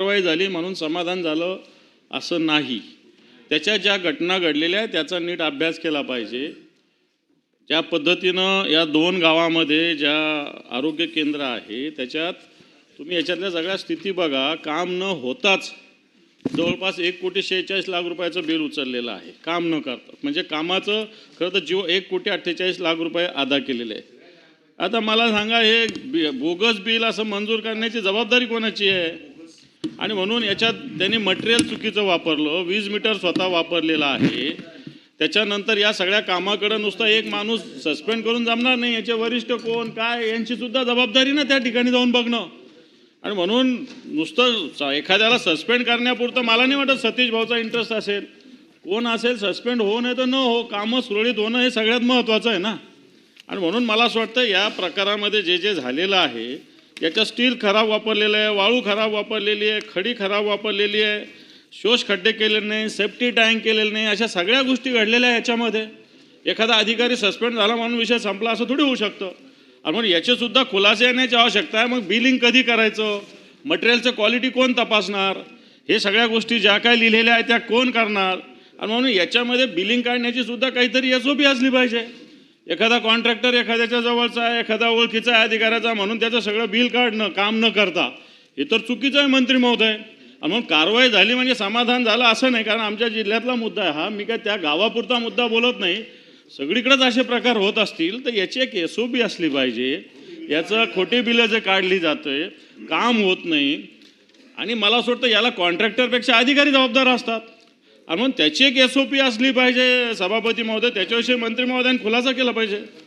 कारवाई झाली म्हणून समाधान झालं असं नाही. त्याच्या ज्या घटना घडलेल्या आहेत त्याचा नीट अभ्यास केला पाहिजे. ज्या पद्धतीनं या दोन गावामध्ये ज्या आरोग्य केंद्र आहे त्याच्यात तुम्ही याच्यातल्या सगळ्या स्थिती बघा. काम न होताच जवळपास एक कोटी शेहेचाळीस लाख रुपयाचं बिल उचललेलं आहे. काम न करता. म्हणजे कामाचं खरं तर जीव एक कोटी अठ्ठेचाळीस लाख रुपये अदा केलेले आहे आता मला सांगा हे बोगस बिल असं मंजूर करण्याची जबाबदारी कोणाची आहे? आणि म्हणून याच्यात त्यांनी मटेरियल चुकीचं वापरलं वीज मीटर स्वतः वापरलेलं आहे. त्याच्यानंतर या सगळ्या कामाकडं नुसता एक माणूस सस्पेंड करून जमणार नाही. याचे वरिष्ठ कोण काय यांची सुद्धा जबाबदारी ना त्या ठिकाणी जाऊन बघणं. आणि म्हणून नुसतं स- एखाद्याला सस्पेंड करण्यापुरतं मला नाही वाटत सतीश भाऊचा इंटरेस्ट असेल. कोण असेल सस्पेंड हो नाही तर न हो कामं सुरळीत होणं हे सगळ्यात महत्त्वाचं आहे ना. आणि म्हणून मला असं वाटतं या प्रकारामध्ये जे जे झालेलं आहे याच्या स्टील खराब वापरलेलं आहे वाळू खराब वापरलेली आहे खडी खराब वापरलेली आहे शोष खड्डे केलेले नाही सेफ्टी टँक केलेले नाही अशा सगळ्या गोष्टी घडलेल्या आहे याच्यामध्ये. एखादा अधिकारी सस्पेंड झाला म्हणून विषय संपला असं थोडी होऊ शकतं. आणि मग याचेसुद्धा खुलासे येण्याची आवश्यकता आहे. मग बिलिंग कधी करायचं? मटेरियलचं क्वालिटी कोण तपासणार? हे सगळ्या गोष्टी ज्या काय लिहिलेल्या आहेत त्या कोण करणार? आणि म्हणून याच्यामध्ये बिलिंग काढण्याची सुद्धा काहीतरी एस ओ पी असली पाहिजे. एखादा कॉन्ट्रॅक्टर एखाद्याच्या जवळचा आहे एखादा ओळखीचा आहे अधिकाऱ्याचा म्हणून त्याचं सगळं बिल काढणं काम न करता. हे तर चुकीचं आहे मंत्री महोदय. आणि म्हणून कारवाई झाली म्हणजे समाधान झालं असं नाही कारण आमच्या जिल्ह्यातला मुद्दा आहे. हा मी काय त्या गावापुरता मुद्दा बोलत नाही. सगळीकडेच असे प्रकार होत असतील तर याची एक एस ओ बी असली पाहिजे. याचं खोटी बिलं जे काढली जाते काम होत नाही. आणि मला असं वाटतं याला कॉन्ट्रॅक्टरपेक्षा अधिकारी जबाबदार असतात. म्हणून त्याची एक एस ओ पी असली पाहिजे. सभापती महोदय त्याच्याविषयी मंत्री महोदयांनी खुलासा केला पाहिजे.